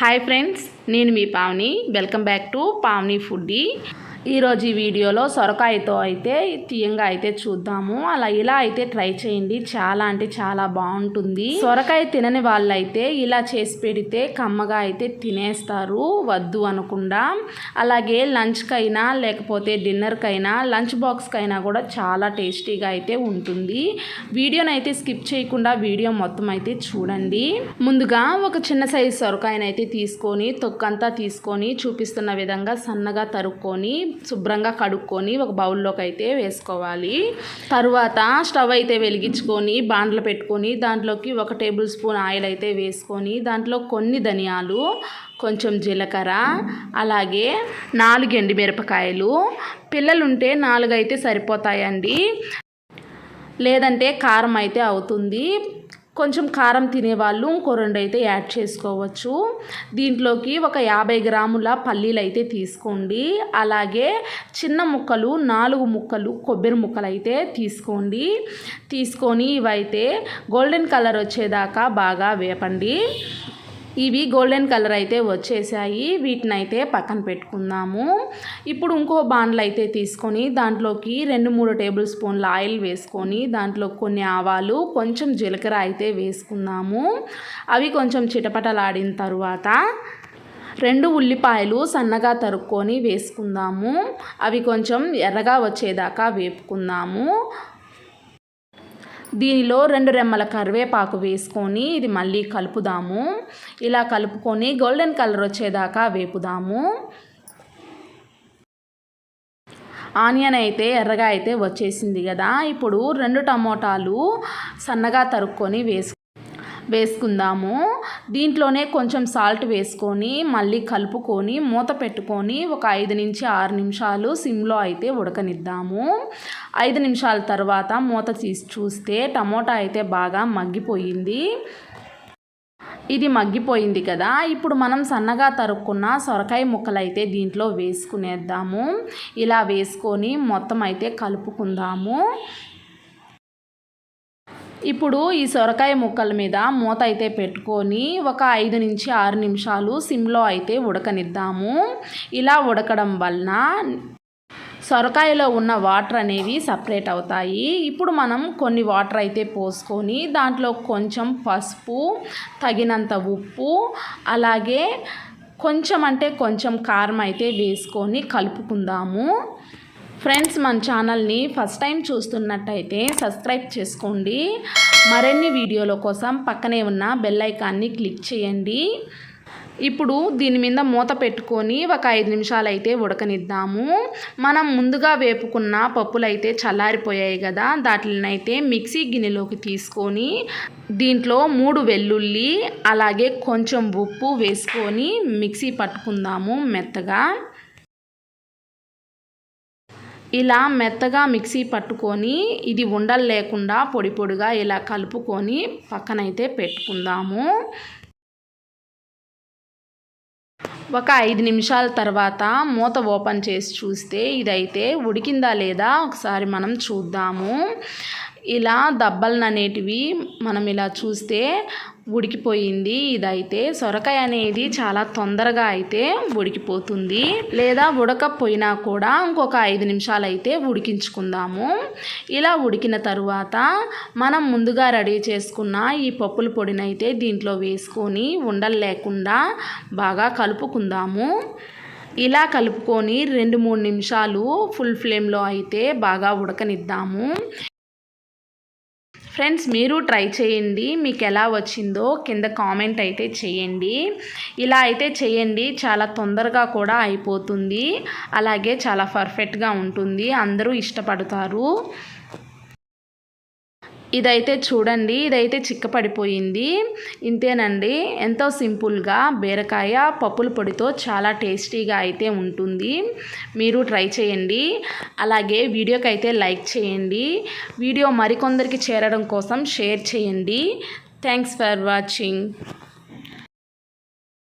Hi friends నేను మీ Pavani. Welcome back to Pavani foodie. ఈరోజు ఈ వీడియోలో సొరకాయతో అయితే తీయంగా అయితే చూద్దాము. అలా ఇలా అయితే ట్రై చేయండి. చాలా అంటే చాలా బాగుంటుంది. సొరకాయ తినని వాళ్ళైతే ఇలా చేసి పెడితే కమ్మగా అయితే తినేస్తారు. వద్దు అనకుండా. అలాగే లంచ్కైనా లేకపోతే డిన్నర్కైనా లంచ్ బాక్స్కైనా కూడా చాలా టేస్టీగా అయితే ఉంటుంది. వీడియోని అయితే స్కిప్ చేయకుండా వీడియో మొత్తం అయితే చూడండి. ముందుగా ఒక చిన్న సైజు సొరకాయనైతే అయితే తీసుకొని తొక్కంతా తీసుకొని చూపిస్తున్న విధంగా సన్నగా తరుక్కొని శుభ్రంగా కడుక్కొని ఒక బౌల్లోకి అయితే వేసుకోవాలి. తర్వాత స్టవ్ అయితే వెలిగించుకొని బాండ్లు పెట్టుకొని దాంట్లోకి ఒక టేబుల్ స్పూన్ ఆయిల్ అయితే వేసుకొని దాంట్లో కొన్ని ధనియాలు కొంచెం జీలకర్ర అలాగే నాలుగు ఎండుమిరపకాయలు. పిల్లలుంటే నాలుగు అయితే సరిపోతాయండి. లేదంటే కారం అయితే అవుతుంది. కొంచెం కారం తినేవాళ్ళు ఇంకో రెండు అయితే యాడ్ చేసుకోవచ్చు. దీంట్లోకి ఒక యాభై గ్రాముల పల్లీలు అయితే తీసుకోండి. అలాగే చిన్న ముక్కలు నాలుగు ముక్కలు కొబ్బరి ముక్కలు అయితే తీసుకోండి. తీసుకొని ఇవైతే గోల్డెన్ కలర్ వచ్చేదాకా బాగా వేపండి. ఇవి గోల్డెన్ కలర్ అయితే వచ్చేసాయి. వీటిని అయితే పక్కన పెట్టుకుందాము. ఇప్పుడు ఇంకో బాండ్లు అయితే తీసుకొని దాంట్లోకి రెండు మూడు టేబుల్ స్పూన్ల ఆయిల్ వేసుకొని దాంట్లో కొన్ని ఆవాలు కొంచెం జీలకర్ర అయితే వేసుకుందాము. అవి కొంచెం చిటపటలాడిన తర్వాత రెండు ఉల్లిపాయలు సన్నగా తరుక్కొని వేసుకుందాము. అవి కొంచెం ఎర్రగా వచ్చేదాకా వేపుకుందాము. దీనిలో రెండు రెమ్మల కరివేపాకు వేసుకొని ఇది మళ్ళీ కలుపుదాము. ఇలా కలుపుకొని గోల్డెన్ కలర్ వచ్చేదాకా వేపుదాము. ఆనియన్ అయితే ఎర్రగా అయితే వచ్చేసింది కదా. ఇప్పుడు రెండు టమోటాలు సన్నగా తరుక్కొని వేసు వేసుకుందాము. దీంట్లోనే కొంచెం సాల్ట్ వేసుకొని మళ్ళీ కలుపుకొని మూత పెట్టుకొని ఒక ఐదు నుంచి ఆరు నిమిషాలు సిమ్లో అయితే ఉడకనిద్దాము. ఐదు నిమిషాల తర్వాత మూత తీసి చూస్తే టమోటా అయితే బాగా మగ్గిపోయింది. ఇది మగ్గిపోయింది కదా ఇప్పుడు మనం సన్నగా తరుక్కున్న సొరకాయ ముక్కలు అయితే దీంట్లో వేసుకునేద్దాము. ఇలా వేసుకొని మొత్తం అయితే కలుపుకుందాము. ఇప్పుడు ఈ సొరకాయ ముక్కల మీద మూత అయితే పెట్టుకొని ఒక ఐదు నుంచి ఆరు నిమిషాలు సిమ్లో అయితే ఉడకనిద్దాము. ఇలా ఉడకడం వలన సొరకాయలో ఉన్న వాటర్ అనేవి సపరేట్ అవుతాయి. ఇప్పుడు మనం కొన్ని వాటర్ అయితే పోసుకొని దాంట్లో కొంచెం పసుపు తగినంత ఉప్పు అలాగే కొంచెం అంటే కొంచెం కారం అయితే వేసుకొని కలుపుకుందాము. ఫ్రెండ్స్ మన ఛానల్ని ఫస్ట్ టైం చూస్తున్నట్టయితే సబ్స్క్రైబ్ చేసుకోండి. మరిన్ని వీడియోల కోసం పక్కనే ఉన్న బెల్ ఐకాన్ని క్లిక్ చేయండి. ఇప్పుడు దీని మీద మూత పెట్టుకొని ఒక ఐదు నిమిషాలు అయితే ఉడకనిద్దాము. మనం ముందుగా వేపుకున్న పప్పులు అయితే చల్లారిపోయాయి కదా దాటినైతే మిక్సీ గిన్నెలోకి తీసుకొని దీంట్లో మూడు వెల్లుల్లి అలాగే కొంచెం ఉప్పు వేసుకొని మిక్సీ పట్టుకుందాము మెత్తగా. ఇలా మెత్తగా మిక్సీ పట్టుకొని ఇది ఉండలు లేకుండా పొడి పొడిగా ఇలా కలుపుకొని పక్కనైతే పెట్టుకుందాము. ఒక ఐదు నిమిషాల తర్వాత మూత ఓపెన్ చేసి చూస్తే ఇదైతే ఉడికిందా లేదా ఒకసారి మనం చూద్దాము. ఇలా దబ్బలను అనేటివి మనం ఇలా చూస్తే ఉడికిపోయింది. ఇదైతే సొరకాయ అనేది చాలా తొందరగా అయితే ఉడికిపోతుంది. లేదా ఉడకపోయినా కూడా ఇంకొక ఐదు నిమిషాలు అయితే ఉడికించుకుందాము. ఇలా ఉడికిన తరువాత మనం ముందుగా రెడీ చేసుకున్న ఈ పప్పుల పొడినైతే దీంట్లో వేసుకొని ఉండలు లేకుండా బాగా కలుపుకుందాము. ఇలా కలుపుకొని రెండు మూడు నిమిషాలు ఫుల్ ఫ్లేమ్లో అయితే బాగా ఉడకనిద్దాము. ఫ్రెండ్స్ మీరు ట్రై చేయండి. మీకు ఎలా వచ్చిందో కింద కామెంట్ అయితే చేయండి. ఇలా అయితే చేయండి. చాలా తొందరగా కూడా అయిపోతుంది. అలాగే చాలా పర్ఫెక్ట్గా ఉంటుంది. అందరూ ఇష్టపడతారు. ఇదైతే చూడండి ఇదైతే చిక్కపడిపోయింది. ఇంతేనండి ఎంతో సింపుల్గా బీరకాయ పప్పుల పొడితో చాలా టేస్టీగా అయితే ఉంటుంది. మీరు ట్రై చేయండి. అలాగే వీడియోకి అయితే లైక్ చేయండి. వీడియో మరికొందరికి చేరడం కోసం షేర్ చేయండి. Thanks for watching.